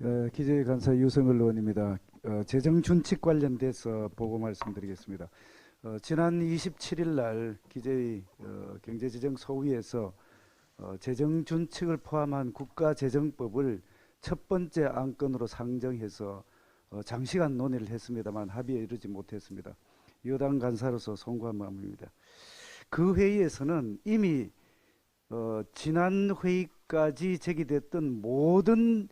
어, 기재위 간사 유성을 의원입니다. 어, 재정 준칙 관련돼서 보고 말씀드리겠습니다. 어, 지난 27일 날 기재위 어, 경제재정 소위에서 어, 재정 준칙을 포함한 국가재정법을 첫 번째 안건으로 상정해서 어, 장시간 논의를 했습니다만 합의에 이르지 못했습니다. 여당 간사로서 송구한 마음입니다. 그 회의에서는 이미 어, 지난 회의까지 제기됐던 모든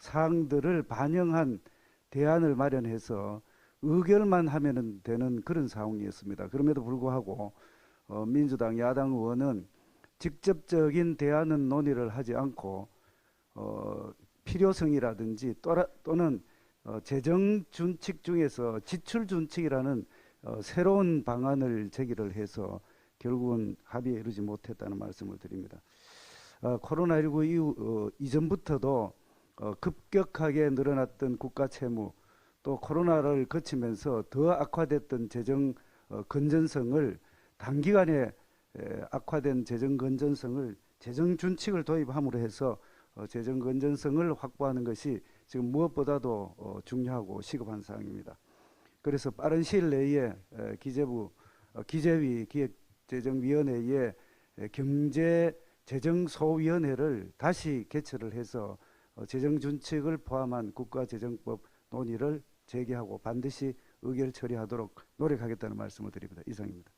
사항들을 반영한 대안을 마련해서 의결만 하면은 되는 그런 상황이었습니다. 그럼에도 불구하고 어, 민주당 야당 의원은 직접적인 대안은 논의를 하지 않고 어, 필요성이라든지 또라, 또는 어, 재정 준칙 중에서 지출 준칙이라는 어, 새로운 방안을 제기를 해서 결국은 합의에 이르지 못했다는 말씀을 드립니다. 어, 코로나19 이후 어, 이전부터도 어, 급격하게 늘어났던 국가 채무 또 코로나를 거치면서 더 악화됐던 재정 어, 건전성을 단기간에 에, 악화된 재정 건전성을 재정 준칙을 도입함으로 해서 어, 재정 건전성을 확보하는 것이 지금 무엇보다도 어, 중요하고 시급한 사항입니다. 그래서 빠른 시일 내에 에, 기재부 어, 기재위 기획재정위원회에 에, 경제재정소위원회를 다시 개최를 해서 어, 재정 준칙을 포함한 국가재정법 논의를 재개하고 반드시 의결 처리하도록 노력하겠다는 말씀을 드립니다. 이상입니다.